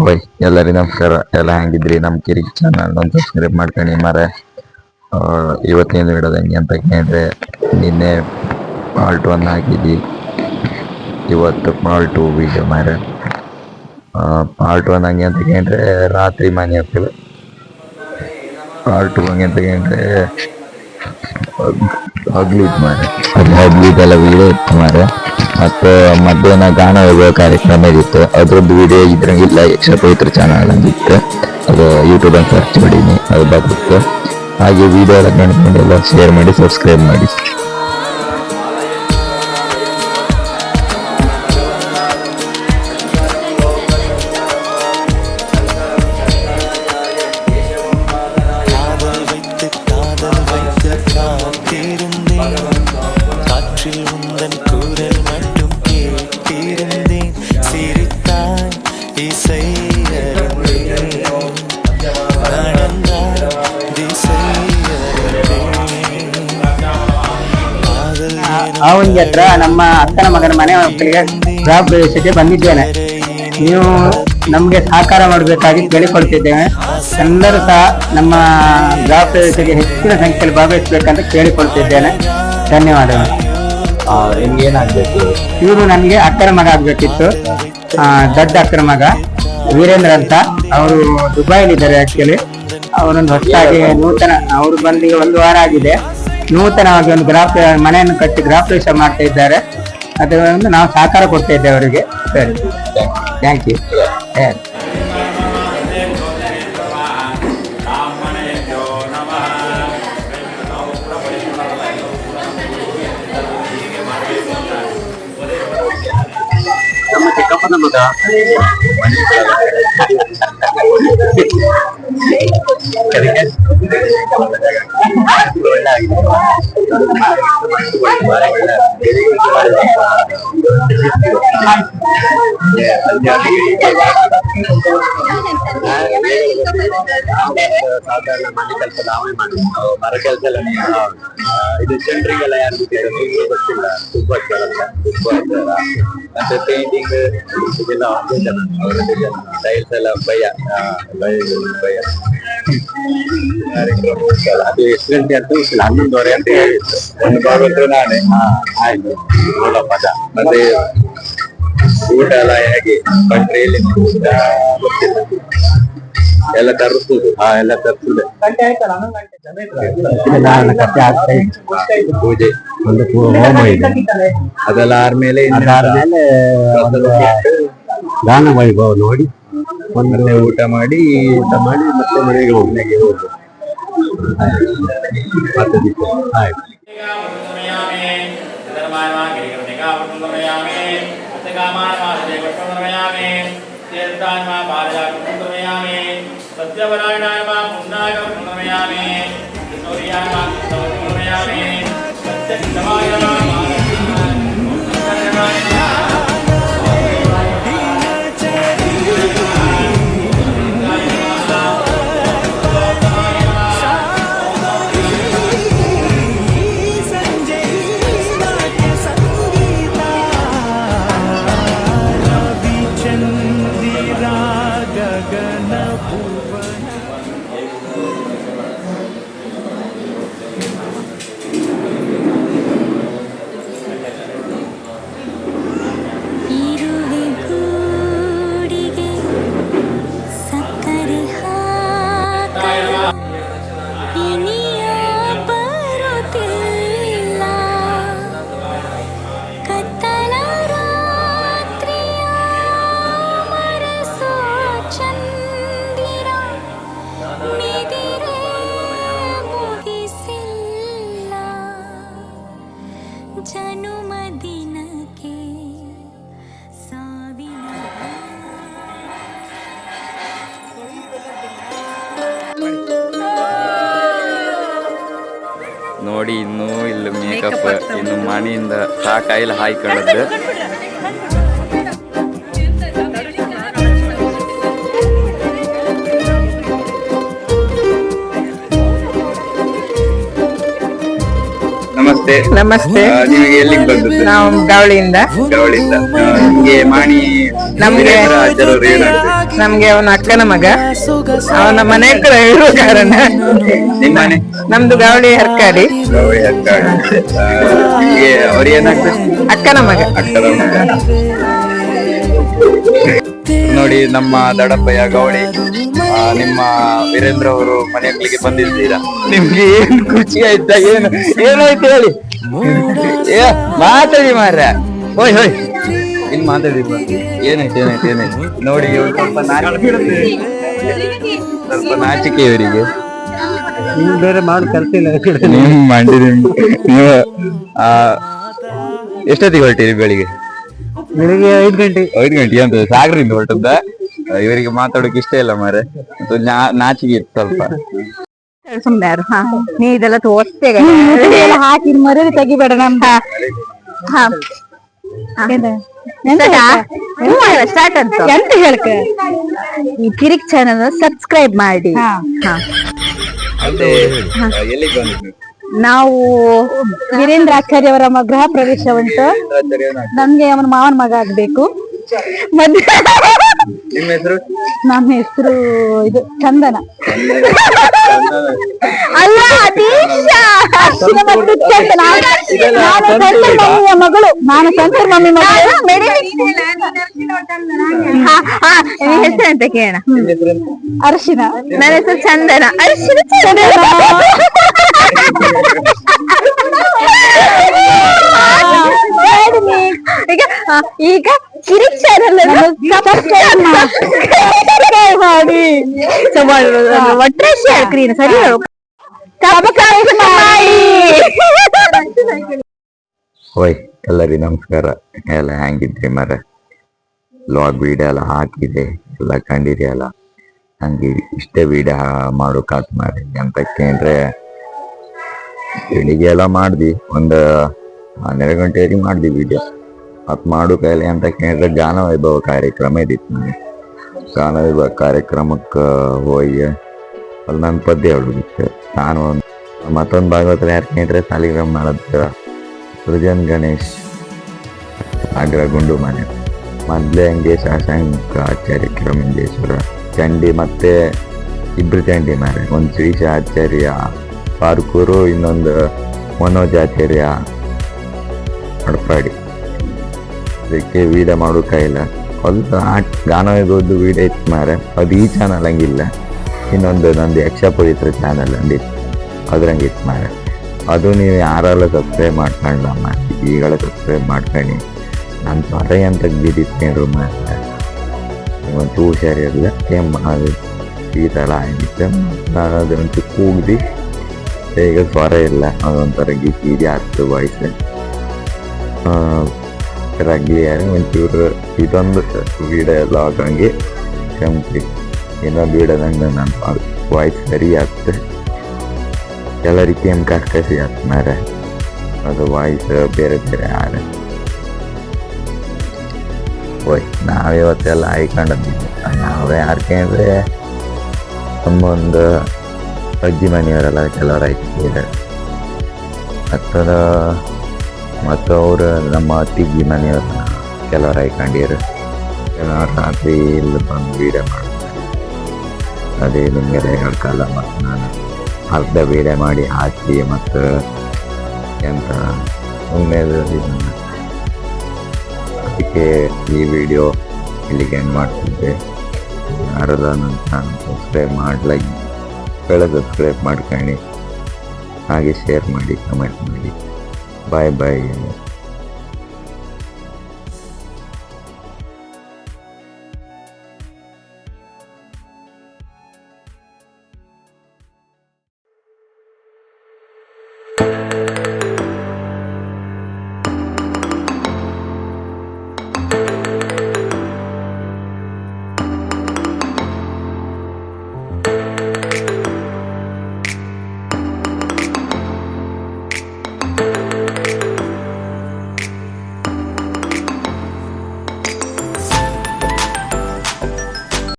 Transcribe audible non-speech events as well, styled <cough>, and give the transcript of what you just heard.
ಹೋಯ್, ಎಲ್ಲರಿಗೂ ನಮಸ್ಕಾರ. ಎಲ್ಲ ಹೆಂಗಿದ್ರಿ? ನಮ್ಮ ಕಿರಿಕ್ ಚಾನಲ್ ಒಂದು ಸಬ್ಸ್ಕ್ರೈಬ್ ಮಾಡ್ಕೊಂಡು ಮಾರೆ ಇವತ್ತಿನ ವಿಡಿಯೋದ ಹೆಂಗೆ ಅಂತ ಕೇಳಿದ್ರೆ, ನಿನ್ನೆ ಪಾರ್ಟ್ ಒನ್ ಹಾಕಿದ್ವಿ. ಇವತ್ತು ಪಾರ್ಟ್ ಟು ವಿಡಿಯೋ ಮಾರೆ ಪಾರ್ಟ್ ಒನ್ ಹಂಗೆ ಅಂತ ಕೇಳಿದ್ರೆ, ರಾತ್ರಿ ಮನೆ ಹಾಕ್ತೀವಿ ಪಾರ್ಟ್ ಟು ಹಂಗೆ ಅಂತ ಕೇಳಿದ್ರೆ ಮಾರೆ. ಅದು ಹಗ್ಲಿದೆಲ್ಲ ವಿಡಿಯೋ ಇತ್ತು ಮಾರೆ. ಮತ್ತು ಮಧ್ಯಾಹ್ನ ಗಾನ ಹೋಗೋ ಕಾರ್ಯಕ್ರಮ ಇತ್ತು. ಅದ್ರದ್ದು ವಿಡಿಯೋ ಇದ್ರೆ ಇಲ್ಲ ಯಕ್ಷ ಪವಿತ್ರ ಚಾನಲ್ ಅಂದಿತ್ತು ಅದು ಯೂಟ್ಯೂಬಲ್ಲಿ ಸರ್ಚ್ ಮಾಡೀನಿ, ಅದು ಬರುತ್ತೆ ಹಾಗೆ ವಿಡಿಯೋ ಎಲ್ಲ ಕಂಡುಕೊಂಡು ಎಲ್ಲ ಶೇರ್ ಮಾಡಿ ಸಬ್ಸ್ಕ್ರೈಬ್ ಮಾಡಿ. காற்றில் உந்தன் குரல் மட்டும் கேட்டிருந்தேன் சிரித்தாய் இசை அறிந்தேன் நடந்தாய் திசை அறிந்தேன் காதல் ಅವನಿಗೆ ಹತ್ರ ನಮ್ಮ ಅಕ್ಕನ ಮಗನ ಮನೆ ಮಕ್ಕಳಿಗೆ ಗೃಹ ಪ್ರವೇಶಕ್ಕೆ ಬಂದಿದ್ದೇನೆ ನೀವು ನಮಗೆ ಸಹಕಾರ ಮಾಡಬೇಕಾಗಿ ಕೇಳಿಕೊಳ್ತಿದ್ದೇವೆ ಎಲ್ಲರೂ ಸಹ ನಮ್ಮ ಗೃಹ ಪ್ರವೇಶಕ್ಕೆ ಹೆಚ್ಚಿನ ಸಂಖ್ಯೆಯಲ್ಲಿ ಭಾಗವಹಿಸಬೇಕಂತ ಕೇಳಿಕೊಳ್ತಿದ್ದೇನೆ ಧನ್ಯವಾದಗಳು ಇವರು ನನಗೆ ಅಕ್ಕರ ಮಗ ಆಗ್ಬೇಕಿತ್ತು. ದೊಡ್ಡ ಅಕ್ಕರ ಮಗ. ವೀರೇಂದ್ರ ಅಂತ. ಅವರು ದುಬೈಲಿದ್ದಾರೆ ಆಕ್ಚುಲಿ ಅವರೊಂದು ಹೊಸದಾಗಿ ನೂತನ, ಅವರು ಬಂದು ಒಂದು ವಾರ ಆಗಿದೆ. ನೂತನವಾಗಿ ಒಂದು ಗ್ರಾಫ್, ಮನೆಯನ್ನು ಕಟ್ಟಿ ಪ್ರವೇಶ ಮಾಡ್ತಾ ಇದ್ದಾರೆ. ಅದರಿಂದ ನಾವು ಸಹಕಾರ ಕೊಡ್ತಾ ಇದ್ದೇವೆ ಅವರಿಗೆ. ಸರಿ. ಥ್ಯಾಂಕ್ ಯು ನಮ್ಮ ಚಿಕ್ಕಪ್ಪನ ಮಗ ಅದಕ್ಕೆ ಒಳ್ಳೆ ಆಗಿದೆ. ಸಾಧಾರಣ ಮನೆ ಕೆಲಸ ನಾವೇ ಮಾಡಿ ಮರ ಕೆಲಸ ಎಲ್ಲ ಆ, ಇದು ಜನರಿಗೆಲ್ಲ ಯಾರು ಗೊತ್ತಿಲ್ಲ ಗೊತ್ತಿಲ್ಲ ತುಂಬಾ ಕೆಲಸ ತುಂಬಾ ಜನ. ಮತ್ತೆ ಪೇಂಟಿಂಗ್ ಇದೆಲ್ಲ ಒಂದೇ ಜನ ಅವರದೇ ಜನ ಟೈಲ್ಸ್ ಎಲ್ಲ ಭಯ ಭಯ ಅದು ಎಷ್ಟು ಗಂಟೆ ಅಂತ ಗೊತ್ತಿಲ್ಲ ಹನ್ನೊಂದುವರೆ ಅಂತ ಹೇಳಿತ್ತು ಒಂದು ಭಾಗವತ ನಾನೇ ಆಯ್ತು ನೋಡಪ್ಪ. ಮತ್ತೆ ಊಟ ಎಲ್ಲ ಹೇಗೆ ಕಂಟ್ರಿಯಲ್ಲಿ ಊಟ ಗೊತ್ತಿಲ್ಲ ಎಲ್ಲ ತರಿಸುದು ಹಾ ಎಲ್ಲ ತರಿಸುದೆ ಪೂಜೆ ಒಂದು ಹೋಮ ಇದೆ. ಅದೆಲ್ಲ ಆದ್ಮೇಲೆ ಇನ್ನು ಅದಾದ್ಮೇಲೆ ಪ್ರಸಾದ ಕೊಟ್ಟು ದಾನ ವೈಭವ ನೋಡಿ ಮತ್ತೆ ಊಟ ಮಾಡಿ ಊಟ ಮಾಡಿ ಮತ್ತೆ ಮನೆಗೆ ಹೋಗಿ ಮನೆಗೆ ಹೋಗು. ಮತ್ತೆ ದೀಪ ಆಯ್ತು. ಸತ್ಯವರಾಯಣಾಯ ಪುಣ್ಯಾಯ ಪುನರ್ಮಯಾಮಿ ಸೂರ್ಯಾಯ ಪುನರ್ಮಯಾಮಿ ಸತ್ಯವಾಯ ಇರುವೆ ನೋಡಿ ಇನ್ನೂ ಇಲ್ಲಿ ಮೇಕಪ್ ಇನ್ನು ಮನೆಯಿಂದ ಸಾಕಾಯಿಲ್ಲ ಹಾಯ್ಕೊಳ್ಳೋದು. ನಮಸ್ತೆ. ನಮಸ್ತೆ. ನಿಮಗೆ ಎಲ್ಲಿಗೆ ಬಂದದ್ದು? ನಾವು ಗವಳಿಯಿಂದ. ಗವಳಿಯಿಂದ. ನಿಮಗೆ ಮಾಣಿ ನಮ್ಗೆ- ನಮ್ಗೆ ಅವನ ಅಕ್ಕನ ಮಗ. ಅವನ ಮನೆ ಹತ್ರ ಇರುವ ಕಾರಣ. ನಿಮ್ಮ ಮನೆ? ನಮ್ದು ಗವಳಿ ಹರ್ಕಾರಿ ಗವಳಿ ಅಕ್ಕ ನಿಮ್ಗೆ ಅವ್ರು ಅಕ್ಕನ ಮಗ. ಅಕ್ಕನ ಮಗ. ನೋಡಿ ನಮ್ಮ ದಡಪ್ಪಯ್ಯ ಗೌಳಿ ಆ, ನಿಮ್ಮ ವೀರೇಂದ್ರ ಅವರು ಮನೆಗಳಿಗೆ ಬಂದಿದ್ದೀರಾ? ನಿಮ್ಗೆ ಏನ್ ಖುಷಿ ಆಯ್ತಾ ಏನು? ಏನಾಯ್ತು ಹೇಳಿ? ಏ, ಮಾತಾಡಿ ಮಾರ್ರೆ. ಹೋಯ್ ಹೋಯ್. ಇನ್ ಮಾತಾಡಿ ಬಾ. ಏನಾಯ್ತು ಏನಾಯ್ತು ಏನಾಯ್ತು? ನೋಡಿ ಇವ್ರು ಸ್ವಲ್ಪ ನಾಚಿಕೆ ಸ್ವಲ್ಪ ನಾಚಿಕೆ ಇವರಿಗೆ. ಬೇರೆ ಮಾಡಿ ನೀವು ಆ ಎಷ್ಟೊತ್ತಿಗೆ ಹೊರಟಿರಿ ಬೆಳಿಗ್ಗೆ? ಬೆಳಿಗ್ಗೆ ಐದು ಗಂಟೆ. ಐದು ಗಂಟೆ ಅಂತ ಸಾಗರದಿಂದ ಹೊರಟದ್ದ? ಇವರಿಗೆ ಮಾತಾಡೋಕೆ ಇಷ್ಟ ಇಲ್ಲ ಮಾರೆ ನಾಚಿಗೆ ಇತ್ತು ಸ್ವಲ್ಪ. ಸುಮ್ನೆ ಯಾರು? ಹಾ ನೀ ಇದೆಲ್ಲ ತೋರ್ಸ್ತೇಗ ಹಾಕಿ ಮರಿ ತೆಗಿಬೇಡ ನಮ್ದ. ಹಾ. ಸ್ಟಾರ್ಟ್ ಅಂತ. ಎಂತ ಹೇಳ್ಕ? ಈ ಕಿರಿಕ್ ಚಾನಲ್ ಸಬ್ಸ್ಕ್ರೈಬ್ ಮಾಡಿ. ನಾವು ವೀರೇಂದ್ರ ಆಚಾರ್ಯ ಅವರ ಗೃಹ ಪ್ರವೇಶ ಉಂಟು. ನಮ್ಗೆ ಅವನ ಮಾವನ ಮಗ ಆಗ್ಬೇಕು. ಮದ್ವೆ ನಿಮ್ಮ ಹೆಸರು? ನಮ್ಮ ಹೆಸರು ಇದು ಚಂದನ. ಅಲ್ಲ ಅರ್ಶಿನ ಮತ್ತು ಚಂದನ. ನಾನು ಸಂತೂರ್ ಮಮ್ಮಿಯ ಮಗಳು. ನಾನು ಸಂತೂರ್ ಮಮ್ಮಿ ಮಗಳು. ಹಾ, ಹಾ, ನಿನ್ ಹೆಸರು ಅಂತ ಕೇಳೋಣ? ಅರ್ಶಿನ. ನನ್ನ ಹೆಸರು ಚಂದನ. ಅರ್ಶಿನ ಚಂದನ. <laughs> ಈಗ ಈಗ ಮಾಡಿ. ಒಟ್ರೆ ಶೇರ್ ಕ್ರೀನ್ ಸರಿ ಹೇಳು. Subscribe ಮಾಡಿ. ಹೋಯ್ ಎಲ್ಲರಿಗೂ ನಮಸ್ಕಾರ. ಎಲ್ಲ ಹ್ಯಾಂಗಿದ್ರಿ ಮರ ಲಾಗ್ ವಿಡಿಯೋ ಎಲ್ಲ ಹಾಕಿದೆ ಎಲ್ಲ ಕಂಡಿರಿ ಅಲ್ಲ ಹಂಗೆ ಇಷ್ಟೇ ವಿಡಿಯೋ ಮಾಡೋಕಾತ್ ಮಾಡಿ. ಎಂತಕ್ಕೆ ಅಂದ್ರೆ ಬೆಳಿಗ್ಗೆ ಎಲ್ಲ ಮಾಡ್ದಿ ಒಂದು ಹನ್ನೆರಡು ಗಂಟೆವರೆಗೆ ಮಾಡ್ದಿ ವಿಡಿಯೋ. ಅದು ಮಾಡು ಕೈಲಿ ಅಂತ ಕೇಳಿದ್ರೆ ಗಾನವೈಭವ ಕಾರ್ಯಕ್ರಮ ಇದ್ದಿತ್ತು ನನಗೆ ಗಾನವೈಭವ ಕಾರ್ಯಕ್ರಮಕ್ಕೆ ಹೋಗಿ ಅಲ್ಲಿ ನನ್ನ ಪದ್ಯ ಹೇಳೋದಿತ್ತು. ನಾನು ಒಂದು ಮತ್ತೊಂದು ಭಾಗವತರ ಯಾರು ಕೇಳಿದ್ರೆ ಸಾಲಿಗ್ರಾಮ್ ಮಾಡೋದು ಸೃಜನ್ ಗಣೇಶ್ ಆಗ್ರ ಗುಂಡು ಮನೆ. ಮೊದ್ಲೇ ಹಂಗೆ ಶಾಸಂಕ ಆಚಾರ್ಯ ಕಿರಮಂಜೇಶ್ವರ, ಚಂಡಿ ಮತ್ತೆ ಇಬ್ರು ಚಂಡಿ ಮಾರೆ. ಒಂದು ಶ್ರೀಶ, ಆಚಾರ್ಯ, ಪಾರ್ಕೂರು, ಇನ್ನೊಂದು ಮನೋಜ್, ಆಚಾರ್ಯ, ಅಡ್ಪಾಡಿ. ಅದಕ್ಕೆ ವೀಡಿಯೋ ಕೈಲ್ಲ ಅದು ಆ ಗಾನ ಇರೋದು ವೀಡಿಯೋ ಇತ್ತು ಮಾರೆ. ಅದು ಈ ಚಾನಲ್ ಹಂಗಿಲ್ಲ. ಇನ್ನೊಂದು ನಂದು ಯಕ್ಷ ಪವಿತ್ರ ಚಾನಲ್ ಅದ್ರಂಗೆ ಇತ್ತು ಮಾರೆ. ಅದು ನೀವು ಯಾರೆಲ್ಲ ಸಬ್ಸ್ಕ್ರೈಬ್ ಮಾಡ್ಕೊಂಡಮ್ಮ ಈಗಳ ಸಬ್ಸ್ಕ್ರೈಬ್ ಮಾಡ್ಕೊಂಡು ನನ್ನ ಸ್ವರ ಅಂತ ಬಿದ್ದಿತ್ತು ಮಾರೆ. ಹುಷಾರಿರಲ್ಲ ಕೆಮ್ಮ ಅದು ಈ ಥರ ಆಗಿತ್ತು. ನಾನು ಅದರಂತೂ ಕೂಗ್ದು. ಈಗ ಸ್ವರ ಇಲ್ಲ. ಅದೊಂಥರ ಗಿಚಿ ಆಗ್ತದೆ ವಾಯ್ಸ್ ರಗ್ಲಿ ಒಂಚೂರು ಇದೊಂದು ವೀಡಿಯೋ ಎಲ್ಲ ಆಗಂಗೆ ಕ್ಷಮಿಸಿ. ಇನ್ನೊಂದು ವೀಡಿಯೋದಂಗೆ ನನ್ನ ವಾಯ್ಸ್ ಸರಿ ಆಗ್ತದೆ. ಎಲ್ಲರಿಗೆ ಏನು ಕಸಿ ಆಗ್ತಾರೆ? ಅದು ವಾಯ್ಸ್ ಬೇರೆ ಬೇರೆ ಆರೆ ಓಯ್, ನಾವಿವತ್ತೆಲ್ಲ ಆಯ್ಕೊಂಡಿದ್ದೀವಿ ನಾವೇ ಯಾರ್ಕಂದ್ರೆ ನಮ್ಮೊಂದು ಅಜ್ಜಿ ಮನೆಯವರೆಲ್ಲ ಕೆಲವರು ಆಯ್ತಿದ್ದಾರೆ ಮತ್ತದ ಮತ್ತು ಅವರು ನಮ್ಮ ಅತ್ತಿಜ್ಜಿ ಮನೆ ಕೆಲವರು ಆಯ್ಕೊಂಡಿರು ಕೆಲವರು ರಾತ್ರಿ ಇಲ್ಲಿ ಬಂದು ವೀಡಿಯೋ ಮಾಡ್ತಾರೆ. ಅದೇ ನಿಮಗೆ ಹೇಳ್ಕಲ್ಲ ಮತ್ತು ನಾನು ಅರ್ಧ ವೀಡಿಯೋ ಮಾಡಿ ಹಾಕಿ ಮತ್ತು ಎಂತ ಸುಮ್ಮನೆ ಅದಕ್ಕೆ ಈ ವಿಡಿಯೋ ಇಲ್ಲಿಗೆ ಎಂಡ್ ಮಾಡ್ತಿದ್ದೆ. ಯಾರದ ನಂತರ ಸಬ್ಸ್ಕ್ರೈಬ್ ಮಾಡ್ಲಾಗಿ ಕೇಳೋದು ಸಬ್ಸ್ಕ್ರೈಬ್ ಮಾಡ್ಕೊಂಡು ಹಾಗೆ ಶೇರ್ ಮಾಡಿ ಕಮೆಂಟ್ ಮಾಡಿ. Bye-bye.